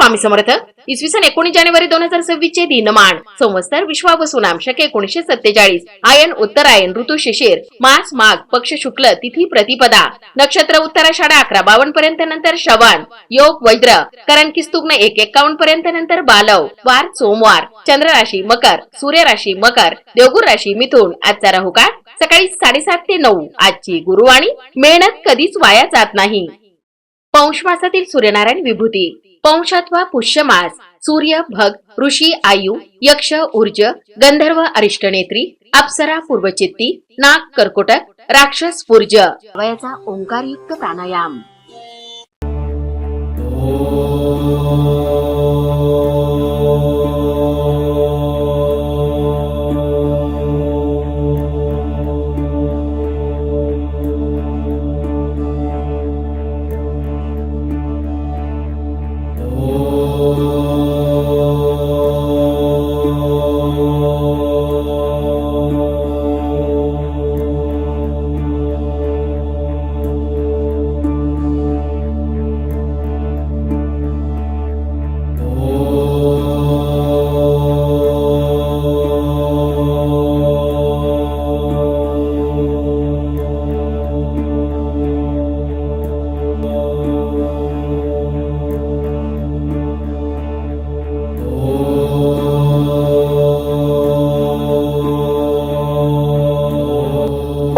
स्वामी समर्थ इसवी सन एकोणीस जानेवारी दोन हजार सव्वीस चे दिनमान. संवत्सर विश्वावसुनाम शके एकोणीशे सत्तेचाळीस. आयन उत्तरायण ऋतू शिशिर मास माघ पक्ष शुक्ल तिथी प्रतिपदा. नक्षत्र उत्तराषाढा अकरा बावन्न पर्यंत नंतर श्रवण योग वैद्र करण किस्तुग्न एक एक्कावन्न पर्यंत नंतर बालव वार सोमवार चंद्र राशी मकर सूर्य राशी मकर देवगुर राशी मिथुन आजचा राहू काळ सकाळी साडेसात ते नऊ. आजची गुरुवाणी मेहनत कधीच वाया जात नाही. पौष मासातील सूर्यनारायण विभूती. पौष अथवा पुष्यमास सूर्य भग ऋषी आयु यक्ष ऊर्ज गंधर्व अरिष्टनेत्री अप्सरा पूर्वचित्ती नाग कर्कोटक राक्षस पूर्ज. वयाचा ओंकारयुक्त प्राणायाम.